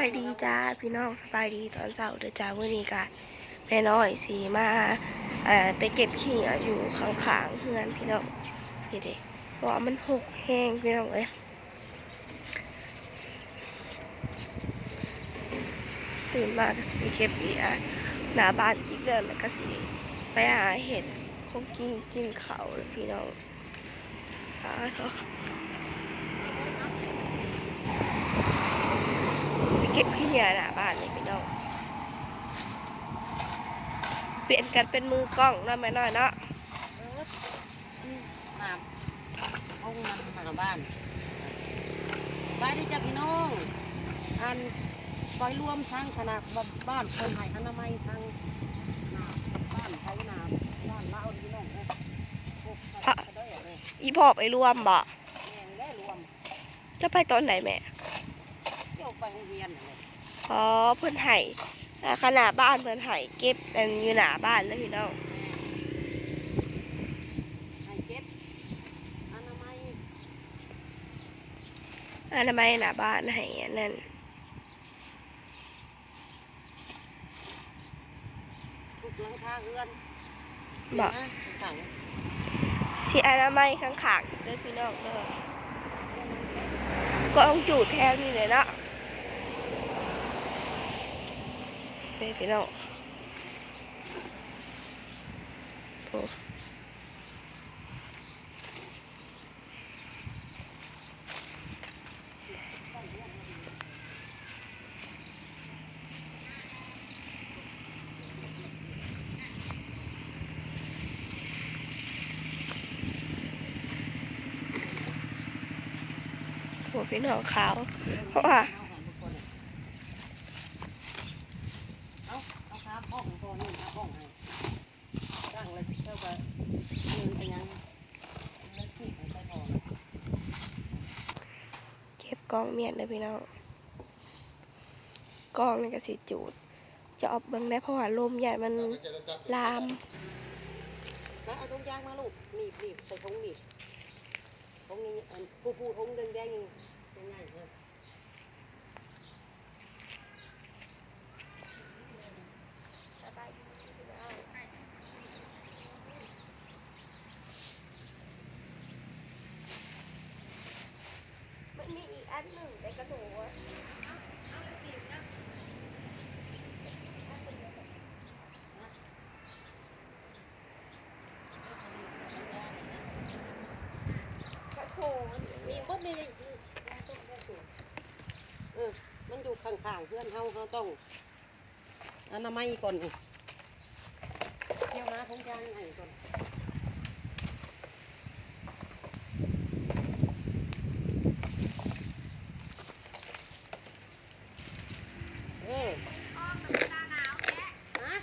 ายดีจ้าพี่น้องสบายดีตอนเช้าเด้อจ้าวันนี้ก็แม่น้อยสีมาอ่าไปเก็บขี้อยู่ข้างๆเพื่อนพี่น้องนี่เด็เพราะว่ามันหกแห้งพี่น้องเอ้ยตื่นมาก็สิไปเก็บอีกอะหน้าบ้านอีกเดินแล้วก็สิไปหาเห็ดคงกินกินเขาเลยพี่น้องอ่าเถอ ไปเก็บขี้เหนียหน้าบ้านเลยพี่น้องเปลี่ยนกันเป็นมือกล้องเนาะแม่น้อยเนาะเอออืมมาห้องมันมากับบ้านบ้านที่จะพี่น้องอันซอยรวมทั้งคณะบ้านคนไทยอนามัยทั้งหนาบ้านไทยนาบ้านลาวพี่น้องเลยพวกเขาก็ได้เลยอีพอไปรวมบ่แม่งได้รวมจะไปตอนไหนแม่เที่ยว ไปโรงเรียนเลยอ๋อเพิ่นไห้อ่าขนาดบ้านเพิ่นไห้เก็บอันอยู่หน้าบ้านเลยพี่น้องให้เก็บอนามัยอนามัยหน้าบ้านให้อันนั่นทุกหลังคาเรือนบ่นะสั่งสิอนามัยข้างๆเด้อพี่น้องเด้อก็ต้องจูดแถวนี่เลยเนาะ เด้พี่น้องโอ้พี่น้องขาวเพราะว่าเอาครับห้ อนี้ครับห้องให้ตั้งเลยเจ้าก็เดินไปยังแล้วที่ไปใต้ท้อเก็บกองเมียนเลยพี่น้องกองนี่ก็สิจูด จะออกเบิ่งได้เพราะว่าลมใหญ่มันลามแล้วเอาตรงยางมาลูกหนีบหนีบใส่ถุงหนีบถุงนี้อันผู้ผู้ถุงแดงแดงๆยังยังไงเลย มัน มีอีกอันหนึ่งในกระโถนกระโถนมีบดเลยเออมันอยู่ข้างๆเพื่อนเฮาเขาต้องอนามัยก่อนนี่เที่ยวนะถุงยางไงก่อนเออฮะ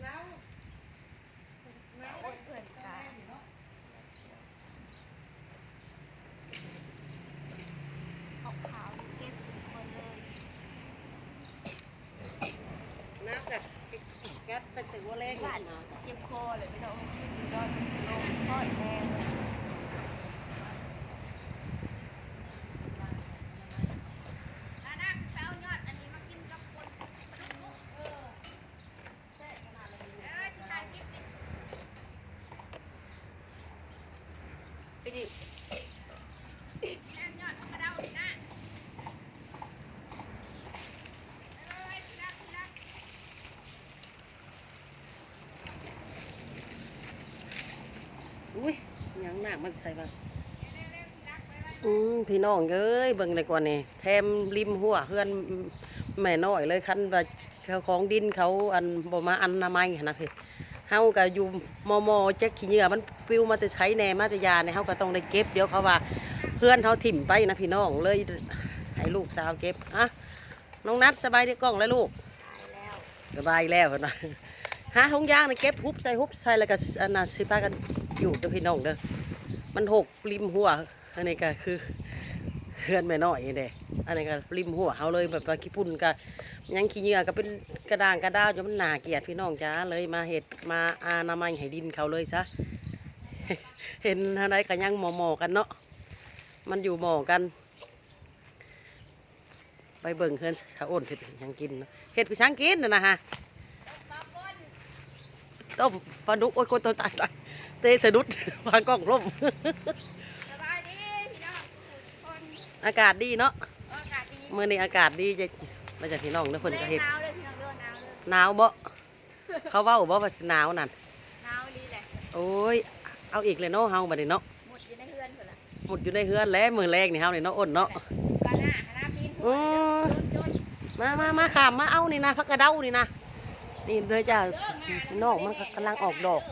แล้ว เพื่อนกันขาวขาวๆเก็บทุกคนเลย น้ำจาก แก๊สตั้งแต่ว่าแรกบ้านมาเจ็บคอเลยพี่น้องนอนลงทอดแห้งเลย ไปดิ อุ้ยยัง หนักมันใช่ปะอืมพี่น้องเอ้ยเบิ่งเลยกว่านี่แถมริมหัวเฮือนแม่น้อยเลยคันว่าเขาของดินเขาอันบ่มาอันนามัยหั้นนะพี่เฮาก็อยู่มอมอจักขี้เหงื่อมันปลิวมาแต่ใช้แหน่มาแต่ยาเนี่ยเฮาก็ต้องได้เก็บเดี๋ยวเขาว่า เพื่อนเขาถิ่มไปนะพี่น้องเลยให้ลูกสาวเก็บอะน้องนัดสบายดีกล้องแล้วลูกแล้วสบายแล้วเห็นไหมหาทงยางนี่เก็บฮุบใส่ฮุบใส่แล้วก็อันนั้นสิพากันอยู่เด้อพี่น้องเด้อ มันหกริมหัว อันนี้ก็คือเฮือนแม่น้อยนี่เด้อันนี้ก็ริมหัวเฮาเลยแบบว่าขี้ปุ่นก็ยังขี้เหงื่อก็เป็นกระด่างกระด้าวจนมันหนาเกียดพี่น้องจ้าเลยมาเห็ดมาอานามัยให้ดินเขาเลยซะเห็นเท่าไรก็ยังหมอๆกันเนาะมันอยู่หมอกัน ไปเบิ่งเฮือนชาอ้นเฮ็ดยังกินเนาะเฮ็ดไปช้างกินนะฮะ ต้มปลาดุกโอ้ยโกยตัวตายตายเตะสะดุดวางกล้องร่ม สบายดีพี่น้องคนอากาศดีเนาะอากาศดีมื้อนี้อากาศดีจะมาจากพี่น้องเด้อเพิ่นก็เฮ็ดหนาวเลยพี่น้องเด้อหนาวเลยหนาวบ่เขาเว้าบ่ว่าสิหนาวนั่นหนาวดีแหละโอ้ยเอาอีกเลยเนาะเฮาบัดนี้เนาะหมดอยู่ในเฮือนพุ่นล่ะหมดอยู่ในเฮือนแล้วมื้อแรกนี่เฮานี่เนาะอ้นเนาะกะหน้าคณะปีนโอ้จนมามามาขามมาเอานี่นะพักกระเด้านี่นะ นี่เลยจ้าพี่น้องมันก็กำลังออกดอก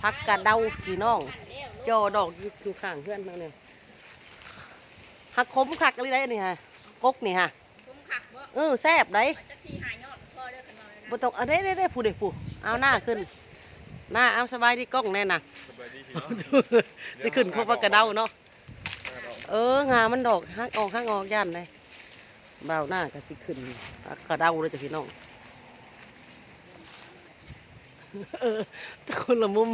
พักกระเด้าพี่น้องจอดอกอยู่อยู่ข้างเพื่อนนั่นเนี่ยหักคมคักอะไรได้นี่ฮะกกนี่ฮะคุ้มคักบ่เออแซ่บได้จักสีหายยอดพอเด้อคันว่าเลยนะบ่ต้องเอาได้ได้ได้ผู้เด็กผู้เอาหน้าขึ้น หน้าเอาสบายดีกล้องแน่น่ะสบายดีพี่น้องจะขึ้นเขาพักกระเด้าเนาะเอองามันดอกหักออกหักออกย่านเลยเบาหน้าก็สิขึ้นพักกระเด้าเลยจ้ะพี่น้อง เออแต่คนละมุม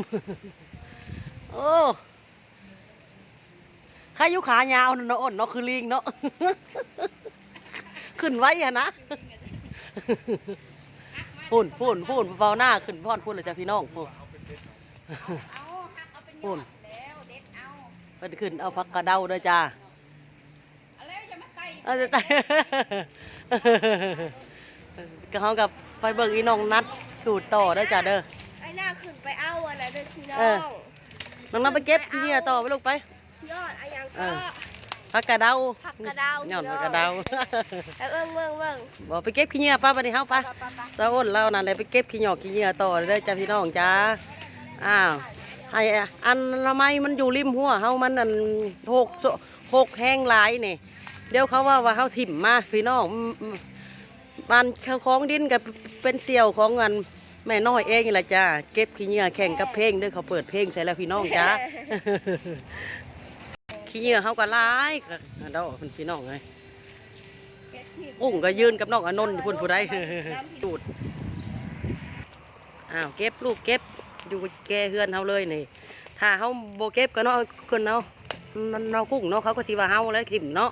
โอ้ข้ายุขายาวนั่นเนาะอ้นเนาะคือลิงเนาะ ขึ้นไว้อะนะพูนพูนพูนเบาหน้าขึ้นพอดพูนเลยจ้ะพี่น้องพูนเอาหักเอาเป็นยพูอนดแล้วเด็ดเอาไปขึ้นเอาพักกระเด้าด้วยจ้าเอาแล้วจะมาไต่เอาจะตายก็เขากับไปเบิ่งอีน้องนัด ขูดต่อได้อจ้าเด้อ ไอ้หน้าขึ้นไปเอาอะไรเด้อพี่น้อเออ งน้องนัดไปเก็บขี้เหงื่อต่อไปลูกไป ยอดอะยังเอก็อพักกระเด้าผักกระเดาย้อนพักกระเด้าแล้วเอิ้งเบิ่งเบิ่งบอกไปเก็บขี้เหงื่อป้าบัดนี้เฮาไปไปไปไปสาวอ้นเรานั่นเลยไปเก็บขี้หยอกขี้เหงื่อต่อเด้อจ้าพี่น้องจ้าอ้าวให้อันละไมมันอยู่ริมหัวเฮามันนั่นหกโซหกแห้งหลายนี่เดี๋ยวเขาว่าว่าเฮาถิ่มมาพี่น้องอืมอืม บ้านเขาของดินกับเป็นเสี่ยวของเงินแม่น้อยเองนี่แหละจ้าเก็บขี้เหงื่อแข่งกับเพลงเด้อเขาเปิดเพลงใส่แล้วพี่น้องจ้า ขี้เหงื่อเฮาก็หลายก็เดาเป็นพี่น้องเลยกุ้งก็ยืนกับน้องอนนท์พุ่นผู้ใดจูดอ้าวเก็บลูกเก็บอยู่แกเฮือนเฮาเลยนี่ ถ้าเฮาโบเก็บก็เนาะคนเนาะนเนากุ้งเนาะเขาก็สิว่าเฮาแล้วถิ่มเนาะ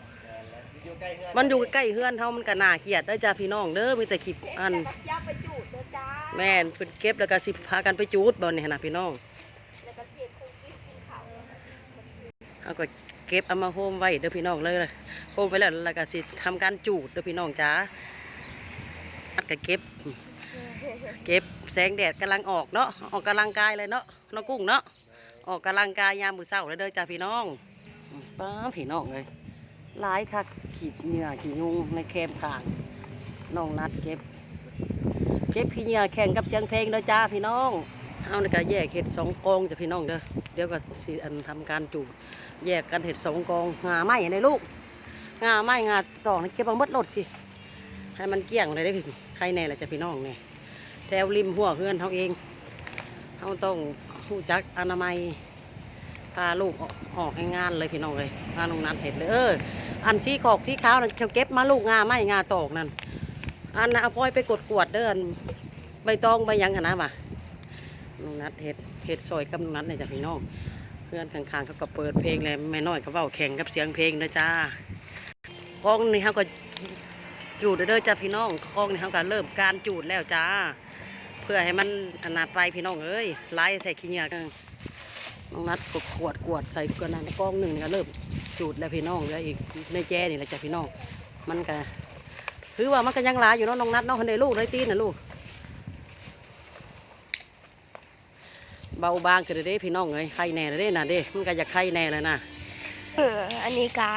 มันอยู่ใกล้เฮือนเฮามันก็น่าเกลียดเด้อจ้าพี่น้องเด้อมีแต่ขีบอัน อย่าไปจูดเด้อจ้าแม่นเพิ่นเก็บแล้วก็สิพากันไปจูดบ่นี่หั่นน่ะพี่น้องแล้วก็เสียดคงกินกินข้าวเฮาก็เก็บเอามาโฮมไว้เด้อพี่น้องเลยโฮมไปแล้วแล้วก็สิทำการจูดเด้อพี่น้องจ้าก็เก็บ เก็บแสงแดดกำลังออกเนาะออกกำลังกายเลยเนาะน้องกุ้งเนาะออกกำลังกายยามมื้อเช้าเลยเด้อจ้าพี่น้องอืมป้าพี่น้องเลย หลายคักขีดเหงื่อขีดยุงในแคมข้างน้องนัดเก็บ เก็บขี้เหงื่อแข่งกับเสียงเพลงเด้อจ้าพี่น้องเอาในการแยกเห็ดสองกองจ้ะพี่น้องเด้อเดี๋ยวก็สิอันทำการจูดแยกกันเห็ดสองกองงาไม้ในลูกงาไม้งาตอกนี่เก็บเอาหมดรถสิให้มันเกี้ยงเลยได้พี่ใครแน่ละจ้ะพี่น้องเนี่ยแถวริมหัวเพื่อนเขาเองเขาต้องรู้จักอนามัยพาลูกออกออกให้งานเลยพี่น้องเลยพาน้องนัดเห็ดเลยเออ อันสีขอกสีขาวนั่นเขาเก็บมาลูกงาไม่งาตอกนั่นอันนะเอาพลอยไปกดกวดเด้ออันใบตองใบยังกันนะว่ะน้องนัดเห็ดเห็ดซอยกับน้องนัดเนี่ยจ้ะพี่น้องเพื่อนข้างๆเขาก็เปิดเพลงเลยแม่น้อยก็เว้าแข่งกับเสียงเพลงนะจ้ากล้องนี่เขาก็จูดเด้อจ้าพี่น้องคลองนี่เขาก็เริ่มการจูดแล้วจ้า เพื่อให้มันอนาไปพี่น้องเอ้ยไล่ใส่ขี้เหงื่อกันน้องนัดกดขวดกวดใส่กระนานกล้องหนึ่งก็เริ่ม จูดแล้วพี่น้องแล้วอีกในแจนี่แหละจ้าพี่น้อง มันก็คือว่ามันก็ยังหลายอยู่เนาะน้องนัดเนาะคนใดลูกได้ตีนนะลูก เบาบางกันเด้พี่น้องเอ้ยไข่แน่เลยเด้นะเด้มันก็อยากไข่แน่เลยนะเอออันนี้กา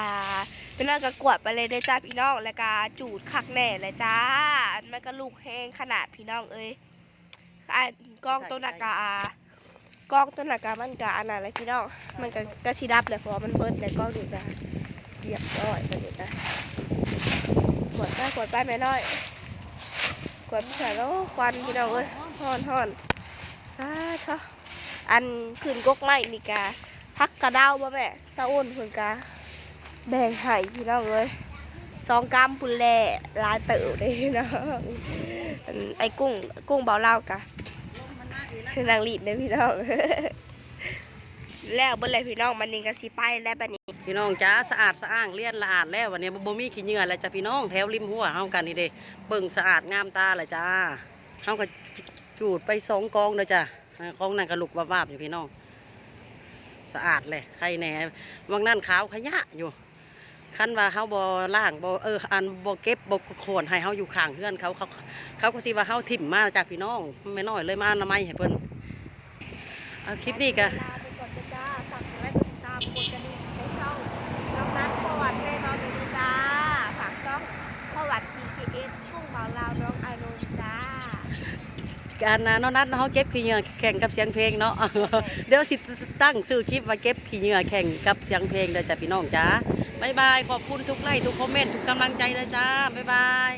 เป็นว่ากระกวดไปเลยได้จ้าพี่น้องแล้วกาจูดคักแน่เลยจ้ามันก็ลูกแห้งขนาดพี่น้องเอ้ยอันกล้องตัวนักกา กล้องตัวหนักกามันกาอันนั้นเลยพี่น้องมันก็กระชิดับเลยเพราะมันเบิดเลยกล้องดูจ้าเรียบร้อยไปเลยจ้ากวดไปกวดไปแม่น้อยกวดใส่แล้วควันพี่น้องเอ้ยฮ้อนฮ้อนอ่าเถออันขึ้นกกไม้นี่กาพักกระเด้าบ่แม่สะอ้นเพิ่นกะแบ่งให้พี่น้องเลยสองกรัมพุ่นแล่ลายเติบเด้พี่น้องไอ้กุ้งกุ้งเบาเล่ากะ นางหลีดเด้พี่น้อง แล้วเบิ่เลยพี่น้องบัดนี้ก็สิไปแล้วบัดนี้ พี่น้องจ้าสะอาดสะอ้างเลี่ยนละอาดแล้ววันนี้บ่มีขี้เหงื่อแล้วจ้ะพี่น้องแถวริมหัวเฮากันนี่เด้เบิ่งสะอาดงามตาเลยจ้าเฮาก็จูดไปสองกองเลยจ้ากองนั่นก็ลุกวาบๆอยู่พี่น้อง สะอาดเลยใครแหน่วังนั่นขาวขยะอยู่ คันว่าเฮาบ่ล้างบ่เอออันบ่เก็บบ่โคนให้เฮาอยู่ข้างเฮือนเขาเขาเขาก็สิว่าเฮาถิ่มมาจากพี่น้องไม่น้อยเลยมาอนามัยให้เพิ่นเอาคลิปนี้ก็ลาไปก่อนนะจ้าฝากกดไลค์กดติดตามกดกระดิ่งในช่องน้องนัทสวัสดิ์แน่นอนเลยนะจ้าฝากช่องสวัสดิ์ PKS ทุ่งเบาลาวน้องอารมณ์จ้าการนะน้องนัดเขาเก็บขี้เหงื่อแข่งกับเสียงเพลงเนาะเดี๋ยวสิตั้งชื่อคลิปว่าเก็บขี้เหงื่อแข่งกับเสียงเพลงเด้อจ้ะพี่น้องจ้า บายบาย ขอบคุณทุกไลค์ทุกคอมเมนต์ ทุกกำลังใจเลยจ้าบายบาย